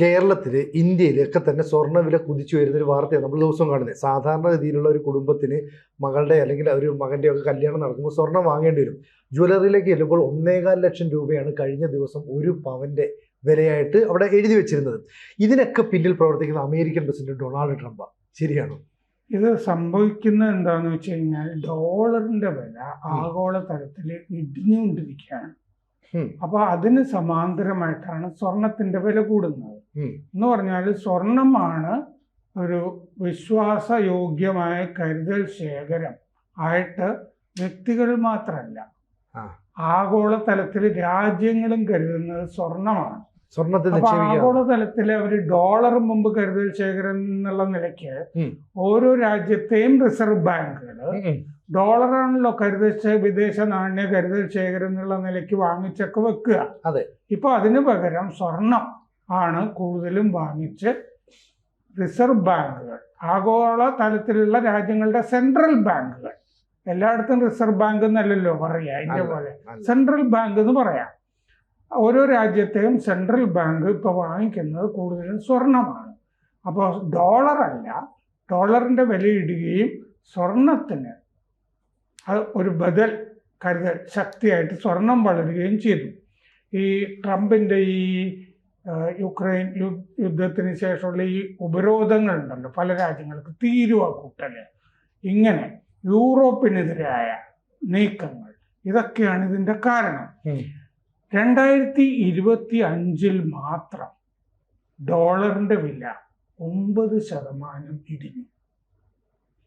കേരളത്തിൽ ഇന്ത്യയിൽ ഒക്കെ തന്നെ സ്വർണവില കുതിച്ചു വരുന്നൊരു വാർത്തയാണ് നമ്മൾ ദിവസവും കാണുന്നത് സാധാരണഗതിയിലുള്ള ഒരു കുടുംബത്തിന് മകളുടെ അല്ലെങ്കിൽ ഒരു മകന്റെ ഒക്കെ കല്യാണം നടക്കുമ്പോൾ സ്വർണം വാങ്ങേണ്ടി വരും. ജ്വല്ലറിയിലേക്ക് ചെല്ലുമ്പോൾ ഒന്നേകാൽ ലക്ഷം രൂപയാണ് കഴിഞ്ഞ ദിവസം ഒരു പവന്റെ വിലയായിട്ട് അവിടെ എഴുതി വെച്ചിരുന്നത്. ഇതിനൊക്കെ പിന്നിൽ പ്രവർത്തിക്കുന്ന അമേരിക്കൻ പ്രസിഡന്റ് ഡൊണാൾഡ് ട്രംപ് ശരിയാണോ? ഇത് സംഭവിക്കുന്നത് എന്താണെന്ന് വെച്ച് കഴിഞ്ഞാൽ ഡോളറിന്റെ വില ആഗോള തലത്തിൽ ഇടിഞ്ഞുകൊണ്ടിരിക്കുകയാണ്. അപ്പൊ അതിന് സമാന്തരമായിട്ടാണ് സ്വർണത്തിന്റെ വില കൂടുന്നത്. എന്ന് പറഞ്ഞാൽ സ്വർണമാണ് ഒരു വിശ്വാസയോഗ്യമായ കരുതൽ ശേഖരം ആയിട്ട് വ്യക്തികൾ മാത്രമല്ല ആഗോളതലത്തിൽ ആഗോള തലത്തിൽ രാജ്യങ്ങളും കരുതുന്നത് സ്വർണമാണ്. സ്വർണത്തിൽ അപ്പൊ ആഗോള തലത്തിൽ അവർ ഡോളർ മുമ്പ് കരുതൽ ശേഖരം എന്നുള്ള നിലയ്ക്ക് ഓരോ രാജ്യത്തെയും റിസർവ് ബാങ്കുകൾ. ഡോളറാണല്ലോ കരുതൽ വിദേശ നാണ്യ കരുതൽ ശേഖരം എന്നുള്ള നിലയ്ക്ക് വാങ്ങിച്ചൊക്കെ വെക്കുക. അതെ. ഇപ്പൊ അതിനു പകരം സ്വർണം. ആണ് കൂടുതലും വാങ്ങിച്ച് റിസർവ് ബാങ്കുകൾ. ആഗോള തലത്തിലുള്ള രാജ്യങ്ങളുടെ സെൻട്രൽ ബാങ്കുകൾ. എല്ലായിടത്തും റിസർവ് ബാങ്ക് എന്നല്ലല്ലോ പറയാ ഇന്ത്യ പോലെ. സെൻട്രൽ ബാങ്ക് എന്ന് പറയാം. ഓരോ രാജ്യത്തെയും സെൻട്രൽ ബാങ്ക് ഇപ്പോൾ വാങ്ങിക്കുന്നത് കൂടുതലും സ്വർണമാണ്. അപ്പോൾ ഡോളർ അല്ല ഡോളറിന്റെ വില ഇടുകയും സ്വർണത്തിന് അത് ഒരു ബദൽ കരുതൽ ശക്തിയായിട്ട് സ്വർണം വളരുകയും ചെയ്തു. ഈ ട്രംപിന്റെ ഈ യുക്രൈൻ യുദ്ധത്തിന് ശേഷമുള്ള ഈ ഉപരോധങ്ങൾ ഉണ്ടല്ലോ പല രാജ്യങ്ങൾക്ക് തീരുവ കൂട്ടൽ ഇങ്ങനെ യൂറോപ്പിനെതിരായ നീക്കങ്ങൾ ഇതൊക്കെയാണ് ഇതിന്റെ കാരണം. രണ്ടായിരത്തി ഇരുപത്തി അഞ്ചിൽ മാത്രം ഡോളറിന്റെ വില ഒമ്പത് ശതമാനം ഇടിഞ്ഞു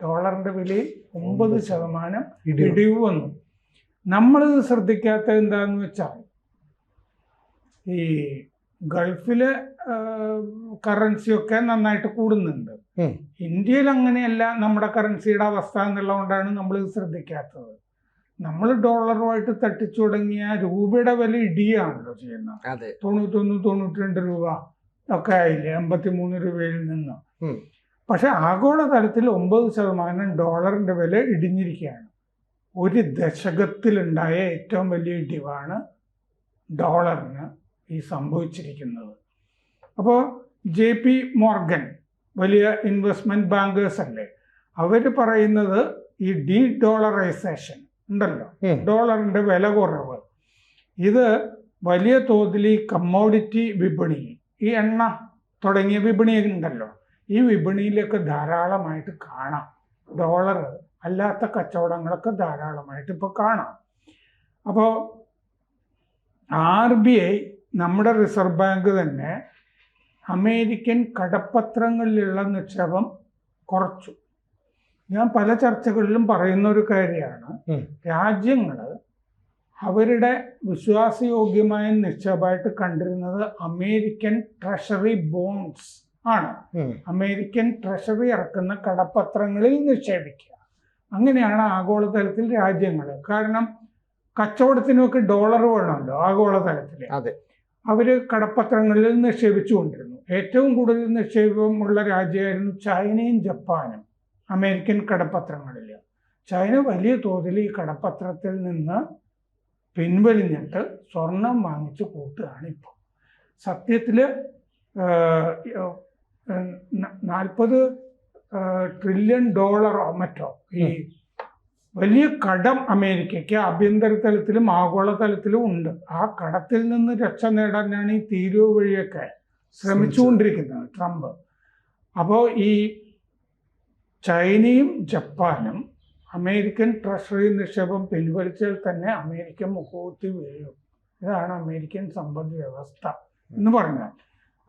ഡോളറിന്റെ വിലയിൽ ഒമ്പത് ശതമാനം ഇടിവ്. വന്നു നമ്മളിത് ശ്രദ്ധിക്കാത്ത എന്താന്ന് വെച്ചാൽ ഈ ഗൾഫിലെ കറൻസിയൊക്കെ നന്നായിട്ട് കൂടുന്നുണ്ട്. ഇന്ത്യയിൽ അങ്ങനെയല്ല നമ്മുടെ കറൻസിയുടെ അവസ്ഥ എന്നുള്ളതുകൊണ്ടാണ് നമ്മൾ ശ്രദ്ധിക്കാത്തത്. നമ്മൾ ഡോളറുമായിട്ട് തട്ടിച്ചു തുടങ്ങിയ രൂപയുടെ വില ഇടിയാണല്ലോ ചെയ്യുന്നത്. തൊണ്ണൂറ്റൊന്ന് തൊണ്ണൂറ്റി രണ്ട് രൂപ ഒക്കെ ആയില്ലേ എൺപത്തി മൂന്ന് രൂപയിൽ നിന്ന്. പക്ഷെ ആഗോള തലത്തിൽ ഒമ്പത് ശതമാനം ഡോളറിന്റെ വില ഇടിഞ്ഞിരിക്കുകയാണ്. ഒരു ദശകത്തിലുണ്ടായ ഏറ്റവും വലിയ ഇടിവാണ് ഡോളറിന്. ഈ സംഭവിച്ചിരിക്കുന്നത്. അപ്പോൾ ജെ പി മോർഗൻ വലിയ ഇൻവെസ്റ്റ്മെന്റ് ബാങ്കേഴ്സ് അല്ലേ അവർ പറയുന്നത് ഈ ഡീ ഡോളറൈസേഷൻ ഉണ്ടല്ലോ ഡോളറിന്റെ ഡോളറിന്റെ വില കുറവ്. ഇത് വലിയ തോതിൽ ഈ കമ്മോഡിറ്റി വിപണി ഈ എണ്ണ തുടങ്ങിയ വിപണി ഉണ്ടല്ലോ ഈ വിപണിയിലൊക്കെ ധാരാളമായിട്ട് കാണാം. ഡോളർ അല്ലാത്ത കച്ചവടങ്ങളൊക്കെ ധാരാളമായിട്ട് ഇപ്പോൾ കാണാം. അപ്പോൾ ആർ ബി ഐ നമ്മുടെ റിസർവ് ബാങ്ക് തന്നെ അമേരിക്കൻ കടപ്പത്രങ്ങളിലുള്ള നിക്ഷേപം കുറച്ചു. ഞാൻ പല ചർച്ചകളിലും പറയുന്ന ഒരു കാര്യമാണ്. രാജ്യങ്ങൾ അവരുടെ വിശ്വാസയോഗ്യമായ നിക്ഷേപമായിട്ട് കണ്ടിരുന്നത് അമേരിക്കൻ ട്രഷറി ബോൺസ് ആണ്. അമേരിക്കൻ ട്രഷറി ഇറക്കുന്ന കടപ്പത്രങ്ങളിൽ നിക്ഷേപിക്കുക. അങ്ങനെയാണ് ആഗോളതലത്തിൽ രാജ്യങ്ങൾ കാരണം കച്ചവടത്തിനൊക്കെ ഡോളർ വേണമല്ലോ ആഗോളതലത്തിൽ അതെ. അവർ കടപ്പത്രങ്ങളിൽ നിക്ഷേപിച്ചുകൊണ്ടിരുന്നു ഏറ്റവും കൂടുതൽ നിക്ഷേപമുള്ള രാജ്യമായിരുന്നു ചൈനയും ജപ്പാനും അമേരിക്കൻ കടപ്പത്രങ്ങളിൽ ചൈന വലിയ തോതിൽ ഈ കടപ്പത്രത്തിൽ നിന്ന് പിൻവലിഞ്ഞിട്ട് സ്വർണം വാങ്ങിച്ച് കൂട്ടുകയാണ് ഇപ്പോൾ. സത്യത്തിൽ നാൽപ്പത് ട്രില്യൺ ഡോളറോ മറ്റോ ഈ വലിയ കടം അമേരിക്കയ്ക്ക് ആഭ്യന്തര തലത്തിലും ആഗോള തലത്തിലും ഉണ്ട്. ആ കടത്തിൽ നിന്ന് രക്ഷ നേടാനാണ് ഈ തീരുവ വഴിയൊക്കെ ശ്രമിച്ചുകൊണ്ടിരിക്കുന്നത് ട്രംപ്. അപ്പോൾ ഈ ചൈനയും ജപ്പാനും അമേരിക്കൻ ട്രഷറി നിക്ഷേപം പിൻവലിച്ചാൽ തന്നെ അമേരിക്ക മുഖൂത്തി വീഴും. ഇതാണ് അമേരിക്കൻ സമ്പദ് വ്യവസ്ഥ എന്ന് പറഞ്ഞാൽ.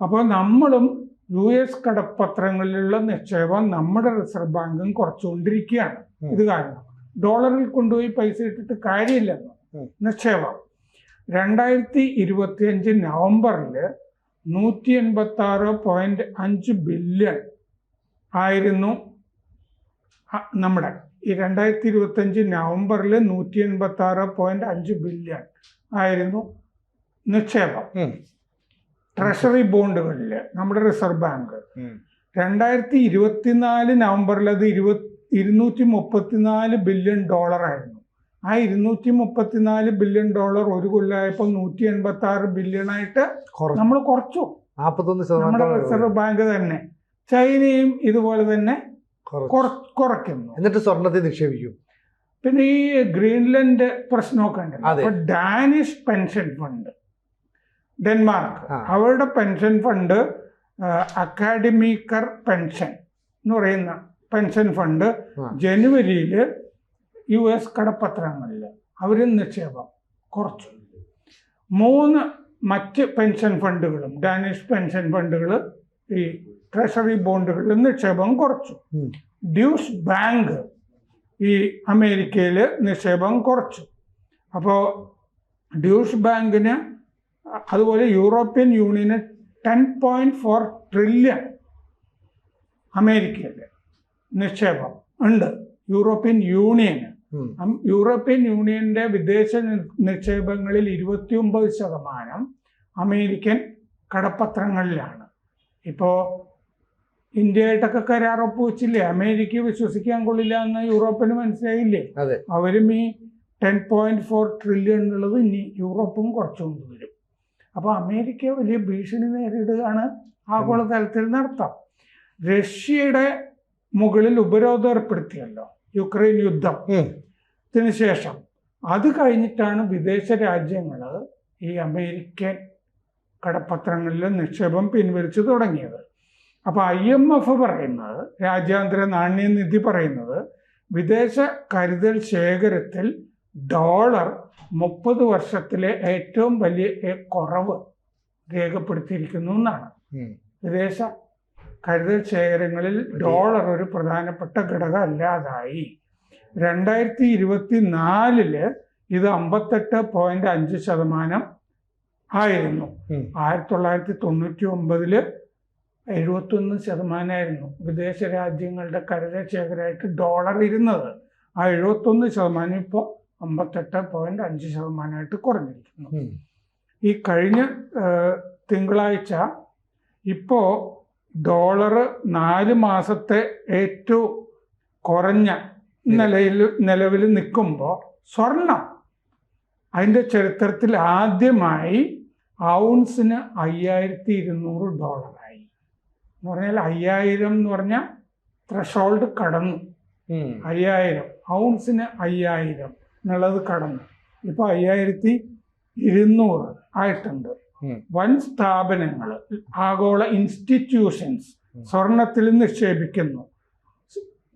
അപ്പോൾ നമ്മളും യു എസ് കടപ്പത്രങ്ങളിലുള്ള നിക്ഷേപം നമ്മുടെ റിസർവ് ബാങ്കും കുറച്ചുകൊണ്ടിരിക്കുകയാണ്. ഇത് കാരണം. ഡോളറിൽ കൊണ്ടുപോയി പൈസ ഇട്ടിട്ട് കാര്യമില്ലെന്ന്. നിക്ഷേപം രണ്ടായിരത്തി ഇരുപത്തി അഞ്ച് നവംബറിൽ നൂറ്റി എൺപത്തി ആറ് പോയിന്റ് അഞ്ച് ബില്യൺ ആയിരുന്നു നമ്മുടെ ഈ രണ്ടായിരത്തി ഇരുപത്തി അഞ്ച് നവംബറിൽ നൂറ്റി എൺപത്തി ആറ് പോയിന്റ് അഞ്ച് ബില്യൺ ആയിരുന്നു നിക്ഷേപം ട്രഷറി ബോണ്ടുകളിൽ നമ്മുടെ റിസർവ് ബാങ്ക്. രണ്ടായിരത്തി ഇരുപത്തിനാല് നവംബറിൽ അത് ഇരുപത്തി ഇരുന്നൂറ്റി മുപ്പത്തിനാല് ബില്യൺ ഡോളർ ആയിരുന്നു ആ ഇരുന്നൂറ്റി മുപ്പത്തിനാല് ബില്യൺ ഡോളർ ഒരു കൊല്ലമായപ്പോൾ നൂറ്റി എൺപത്തി ആറ് ബില്യൺ ആയിട്ട് കുറച്ച്. നമ്മൾ കുറച്ചു. നമ്മുടെ റിസർവ് ബാങ്ക് തന്നെ. ചൈനയും ഇതുപോലെ തന്നെ കുറ- കുറയ്ക്കുന്നു. എന്നിട്ട് സ്വർണത്തിൽ നിക്ഷേപിക്കും. പിന്നെ ഈ ഗ്രീൻലൻഡ് പ്രശ്നമൊക്കെ ഉണ്ട്. അപ്പൊ ഡാനിഷ് പെൻഷൻ ഫണ്ട് ഡെൻമാർക്ക്. അവരുടെ പെൻഷൻ ഫണ്ട് അക്കാഡമിക്കർ പെൻഷൻ എന്ന് പറയുന്ന പെൻഷൻ ഫണ്ട് ജനുവരിയിൽ യു എസ് കടപ്പത്രങ്ങളിൽ അവരിൽ നിക്ഷേപം കുറച്ചു. മൂന്ന് മറ്റ് പെൻഷൻ ഫണ്ടുകളും ഡാനിഷ് പെൻഷൻ ഫണ്ടുകൾ ഈ ട്രഷറി ബോണ്ടുകളിൽ നിക്ഷേപം കുറച്ചു. ഡ്യൂസ് ബാങ്ക് ഈ അമേരിക്കയിൽ നിക്ഷേപം കുറച്ചു. അപ്പോൾ ഡ്യൂഷ് ബാങ്കിന് അതുപോലെ യൂറോപ്യൻ യൂണിയന് ടെൻ പോയിന്റ് ഫോർ ട്രില്യൺ അമേരിക്കയിൽ നിക്ഷേപം ഉണ്ട്. യൂറോപ്യൻ യൂണിയന് യൂറോപ്യൻ യൂണിയന്റെ വിദേശ നിക്ഷേപങ്ങളിൽ ഇരുപത്തിയൊമ്പത് ശതമാനം അമേരിക്കൻ കടപ്പത്രങ്ങളിലാണ്. ഇപ്പോ ഇന്ത്യയായിട്ടൊക്കെ കരാർ ഒപ്പുവെച്ചില്ലേ? അമേരിക്ക വിശ്വസിക്കാൻ കൊള്ളില്ല എന്ന് യൂറോപ്പിന് മനസ്സിലായില്ലേ? അവരും ഈ ടെൻ പോയിന്റ് ഫോർ ട്രില്യൺ എന്നുള്ളത് ഇനി യൂറോപ്പും കുറച്ചുകൊണ്ട് വരും. അപ്പോൾ അമേരിക്ക വലിയ ഭീഷണി നേരിടുകയാണ് ആഗോളതലത്തിൽ നടത്താം. റഷ്യയുടെ മുകളിൽ ഉപരോധം ഏർപ്പെടുത്തിയല്ലോ യുക്രൈൻ യുദ്ധം. ശേഷം അത് കഴിഞ്ഞിട്ടാണ് വിദേശ രാജ്യങ്ങൾ ഈ അമേരിക്കൻ കടപ്പത്രങ്ങളിൽ നിക്ഷേപം പിൻവലിച്ചു തുടങ്ങിയത്. അപ്പോൾ ഐ എം എഫ് പറയുന്നത് രാജ്യാന്തര നാണ്യനിധി പറയുന്നത് വിദേശ കരുതൽ ശേഖരത്തിൽ ഡോളർ മുപ്പത് വർഷത്തിലെ ഏറ്റവും വലിയ കുറവ് രേഖപ്പെടുത്തിയിരിക്കുന്നു എന്നാണ്. വിദേശ കരുതൽ ശേഖരങ്ങളിൽ ഡോളർ ഒരു പ്രധാനപ്പെട്ട ഘടകം അല്ലാതായി രണ്ടായിരത്തി ഇരുപത്തി നാലിൽ ഇത് അമ്പത്തെട്ട് പോയിന്റ് അഞ്ച് ശതമാനം ആയിരുന്നു. ആയിരത്തി തൊള്ളായിരത്തി തൊണ്ണൂറ്റി ഒമ്പതിൽ എഴുപത്തൊന്ന് ശതമാനമായിരുന്നു. വിദേശ രാജ്യങ്ങളുടെ കരുതൽ ശേഖരമായിട്ട് ഡോളർ ഇരുന്നത്. ആ എഴുപത്തൊന്ന് ശതമാനം ഇപ്പോൾ അമ്പത്തെട്ട് പോയിന്റ് അഞ്ച് ശതമാനമായിട്ട് കുറഞ്ഞിരിക്കുന്നു. ഈ കഴിഞ്ഞ തിങ്കളാഴ്ച ഇപ്പോൾ ഡോളർ നാല് മാസത്തെ ഏറ്റവും കുറഞ്ഞ നിലയിൽ നിലവിൽ നിൽക്കുമ്പോൾ സ്വർണം. അതിന്റെ ചരിത്രത്തിൽ ആദ്യമായി ഔൺസിന് അയ്യായിരത്തി ഇരുന്നൂറ് ഡോളറായി. എന്ന് പറഞ്ഞാൽ അയ്യായിരം എന്ന് പറഞ്ഞാൽ ത്രഷോൾഡ് കടന്നു. അയ്യായിരം. ഔൺസിന് അയ്യായിരം എന്നുള്ളത് കടന്നു. ഇപ്പോൾ അയ്യായിരത്തി ഇരുന്നൂറ് ആയിട്ടുണ്ട്. വൻ സ്ഥാപനങ്ങൾ ആഗോള ഇൻസ്റ്റിറ്റ്യൂഷൻസ്. സ്വർണത്തിൽ നിക്ഷേപിക്കുന്നു.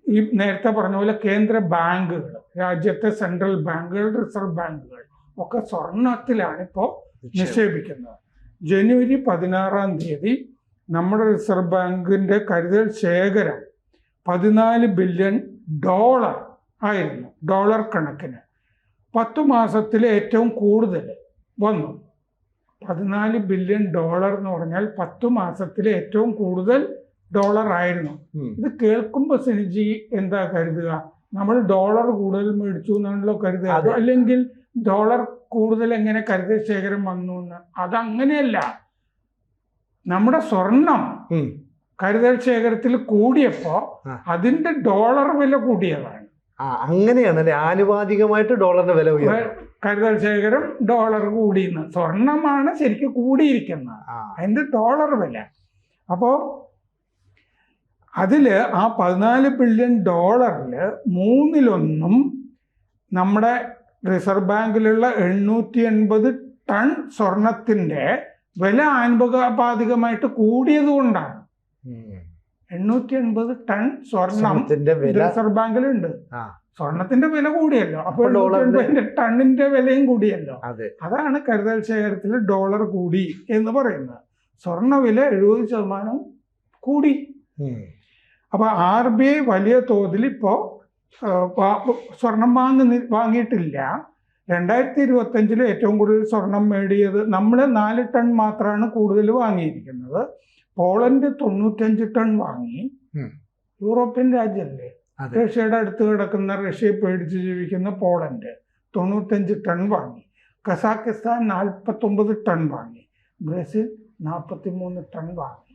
ഈ നേരത്തെ പറഞ്ഞ പോലെ കേന്ദ്ര ബാങ്കുകൾ രാജ്യത്തെ സെൻട്രൽ ബാങ്കുകൾ റിസർവ് ബാങ്കുകൾ ഒക്കെ സ്വർണത്തിലാണ് ഇപ്പോൾ നിക്ഷേപിക്കുന്നത്. ജനുവരി പതിനാറാം തീയതി നമ്മുടെ റിസർവ് ബാങ്കിന്റെ കരുതൽ ശേഖരം പതിനാല് ബില്യൺ ഡോളർ ആയിരുന്നു ഡോളർ കണക്കിന്. പത്തു മാസത്തിൽ ഏറ്റവും കൂടുതൽ വന്നു. പതിനാല് ബില്യൺ ഡോളർ എന്ന് പറഞ്ഞാൽ പത്ത് മാസത്തിലെ ഏറ്റവും കൂടുതൽ ഡോളർ ആയിരുന്നു. ഇത് കേൾക്കുമ്പോൾ സിനിജി എന്താ കരുതുക? നമ്മൾ ഡോളർ കൂടുതൽ മേടിച്ചു എന്നാണല്ലോ കരുതുക? അല്ലെങ്കിൽ ഡോളർ കൂടുതൽ എങ്ങനെ കരുതൽ ശേഖരം വന്നു എന്ന്? അതങ്ങനെയല്ല. നമ്മുടെ സ്വർണം. കരുതൽ ശേഖരത്തിൽ കൂടിയപ്പോ അതിന്റെ ഡോളർ വില കൂടിയതാണ്. ആ അങ്ങനെയാണ് അല്ലെ ആനുപാതികമായിട്ട് ഡോളറിന്റെ വില ഉയർന്നു കരുതൽ ശേഖരം ഡോളർ കൂടിയെന്ന്. സ്വർണമാണ് ശരിക്കും കൂടിയിരിക്കുന്നത്. അതിന്റെ ഡോളർ വില. അപ്പോൾ അതിൽ ആ പതിനാല് ബില്യൺ ഡോളറിൽ മൂന്നിലൊന്നും നമ്മുടെ റിസർവ് ബാങ്കിലുള്ള എണ്ണൂറ്റി എൺപത് ടൺ സ്വർണത്തിന്റെ വില ആനുപാതികമായിട്ട് കൂടിയത് കൊണ്ടാണ്. എണ്ണൂറ്റി എൺപത് ടൺ സ്വർണം റിസർവ് ബാങ്കിലുണ്ട്. സ്വർണത്തിന്റെ വില കൂടിയല്ലോ. അപ്പോൾ ഡോളറിന്റെ- ടണ്ണിന്റെ വിലയും കൂടിയല്ലോ. അതെ. അതാണ് കരുതൽ ശേഖരത്തിൽ ഡോളർ കൂടി എന്ന് പറയുന്നത്. സ്വർണ വില എഴുപത് ശതമാനം കൂടി. അപ്പൊ ആർ ബി ഐ വലിയ തോതിൽ ഇപ്പോ സ്വർണം വാങ്ങുന്ന വാങ്ങിയിട്ടില്ല. രണ്ടായിരത്തി ഇരുപത്തഞ്ചിൽ ഏറ്റവും കൂടുതൽ സ്വർണം മേടിയത് നമ്മൾ നാല് ടൺ മാത്രമാണ് കൂടുതൽ വാങ്ങിയിരിക്കുന്നത്. പോളണ്ട് തൊണ്ണൂറ്റഞ്ച് ടൺ വാങ്ങി. യൂറോപ്യൻ രാജ്യമല്ലേ. റഷ്യയുടെ അടുത്ത് കിടക്കുന്ന റഷ്യയെ പേടിച്ച് ജീവിക്കുന്ന പോളണ്ട് തൊണ്ണൂറ്റഞ്ച് ടൺ വാങ്ങി. കസാക്കിസ്ഥാൻ നാൽപ്പത്തൊമ്പത് ടൺ വാങ്ങി. ബ്രസീൽ നാൽപ്പത്തി മൂന്ന് ടൺ വാങ്ങി.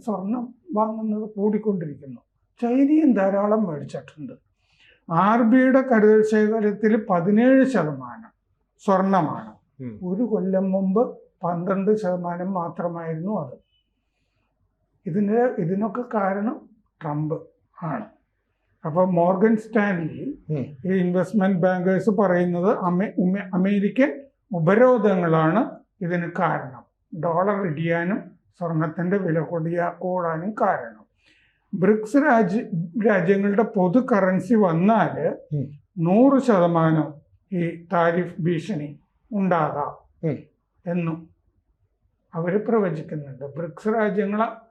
സ്വർണം വാങ്ങുന്നത് കൂടിക്കൊണ്ടിരിക്കുന്നു. ചൈനയും ധാരാളം മേടിച്ചിട്ടുണ്ട്. ആർ ബിയുടെ കരുതൽ ശേഖരത്തിൽ പതിനേഴ് ശതമാനം സ്വർണമാണ്. ഒരു കൊല്ലം മുമ്പ് പന്ത്രണ്ട് ശതമാനം മാത്രമായിരുന്നു അത്. ഇതിന് ഇതിനൊക്കെ കാരണം ട്രംപ് ആണ്. അപ്പൊ മോർഗൻ സ്റ്റാൻലി ഈ ഇൻവെസ്റ്റ്മെന്റ് ബാങ്കേഴ്സ് പറയുന്നത് അമേരിക്കൻ ഉപരോധങ്ങളാണ് ഇതിന് കാരണം. ഡോളർ ഇടിയാനും സ്വർണത്തിന്റെ വില കൂടിയ കൂടാനും കാരണം. ബ്രിക്സ് രാജ്യ രാജ്യങ്ങളുടെ പൊതു കറൻസി വന്നാൽ. നൂറ് ശതമാനം ഈ താരിഫ് ഭീഷണി ഉണ്ടാകാം. എന്നും അവർ പ്രവചിക്കുന്നുണ്ട്. ബ്രിക്സ് രാജ്യങ്ങളെ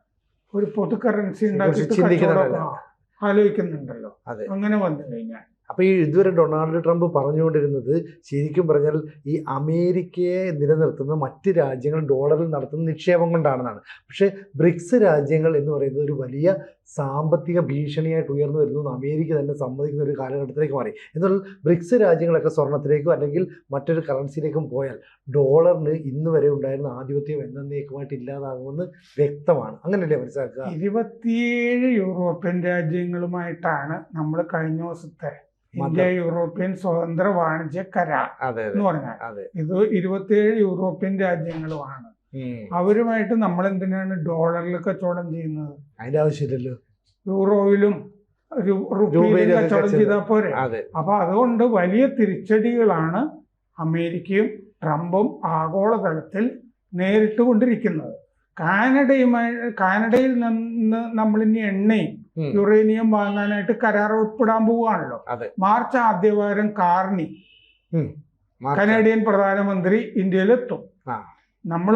ഒരു പൊതു കറൻസി ഉണ്ടാക്കി. ആലോചിക്കുന്നുണ്ടല്ലോ. അങ്ങനെ വന്നു കഴിഞ്ഞാൽ. അപ്പൊ ഈ ഇതുവരെ ഡൊണാൾഡ് ട്രംപ് പറഞ്ഞുകൊണ്ടിരുന്നത് ശരിക്കും പറഞ്ഞാൽ ഈ അമേരിക്കയെ നിലനിർത്തുന്ന മറ്റ് രാജ്യങ്ങൾ ഡോളറിൽ നടത്തുന്ന നിക്ഷേപം കൊണ്ടാണെന്നാണ്. പക്ഷേ ബ്രിക്സ് രാജ്യങ്ങൾ എന്ന് പറയുന്നത് ഒരു വലിയ സാമ്പത്തിക ഭീഷണിയായിട്ട് ഉയർന്നു വരുന്നു എന്ന് അമേരിക്ക തന്നെ സമ്മതിക്കുന്ന ഒരു കാലഘട്ടത്തിലേക്ക് മാറി. എന്നാൽ ബ്രിക്സ് രാജ്യങ്ങളൊക്കെ സ്വർണത്തിലേക്കും അല്ലെങ്കിൽ മറ്റൊരു കറൻസിയിലേക്കും പോയാൽ ഡോളറിന് ഇന്ന് വരെ ഉണ്ടായിരുന്ന ആധിപത്യം എന്നേക്കുമായിട്ട് ഇല്ലാതാകുമെന്ന് വ്യക്തമാണ്. അങ്ങനെയല്ലേ മനസ്സിലാക്കുക? ഇരുപത്തിയേഴ് യൂറോപ്യൻ രാജ്യങ്ങളുമായിട്ടാണ് നമ്മൾ കഴിഞ്ഞ ദിവസത്തെ ഇന്ത്യ യൂറോപ്യൻ സ്വതന്ത്ര വാണിജ്യ കരാർ എന്ന് പറഞ്ഞാൽ ഇത് ഇരുപത്തിയേഴ് യൂറോപ്യൻ രാജ്യങ്ങളുമാണ്. അവരുമായിട്ട് നമ്മൾ എന്തിനാണ് ഡോളറിൽ കച്ചവടം ചെയ്യുന്നത്? അതിന്റെ ആവശ്യമില്ലല്ലോ. യൂറോയിലും റുപ്പിയിലും കച്ചവടം. ചെയ്താൽ പോരെ? അപ്പൊ അതുകൊണ്ട് വലിയ തിരിച്ചടികളാണ് അമേരിക്കയും ട്രംപും ആഗോളതലത്തിൽ നേരിട്ട് കൊണ്ടിരിക്കുന്നത് കാനഡയുമായി കാനഡയിൽ നിന്ന് നമ്മളിനി എണ്ണയും. യുറേനിയം വാങ്ങാനായിട്ട് കരാർ ഒപ്പിടാൻ പോവുകയാണല്ലോ. മാർച്ച് ആദ്യവാരം കാർണി കനേഡിയൻ പ്രധാനമന്ത്രി ഇന്ത്യയിലെത്തും. നമ്മൾ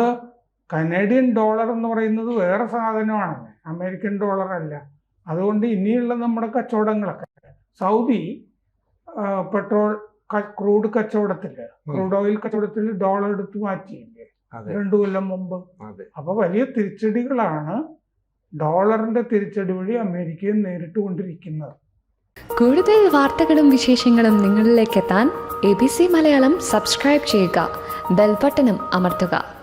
കനേഡിയൻ ഡോളർ എന്ന് പറയുന്നത് വേറെ സാധനമാണ് അമേരിക്കൻ ഡോളർ അല്ല. അതുകൊണ്ട് ഇനിയുള്ള നമ്മുടെ കച്ചവടങ്ങളൊക്കെ. സൗദി പെട്രോൾ ക്രൂഡ് കച്ചവടത്തിൽ ക്രൂഡ് ഓയിൽ കച്ചവടത്തിൽ ഡോളർ എടുത്ത് മാറ്റിയില്ലേ? രണ്ടു കൊല്ലം മുമ്പ്. അപ്പൊ വലിയ തിരിച്ചടികളാണ് ഡോളറിന്റെ തിരിച്ചടി വഴി അമേരിക്കയെ നേരിട്ട് കൊണ്ടിരിക്കുന്നത്. കൂടുതൽ വാർത്തകളും വിശേഷങ്ങളും നിങ്ങളിലേക്ക് എത്താൻ A B C Malayalam subscribe ചെയ്യുക. ബെൽബട്ടനും അമർത്തുക.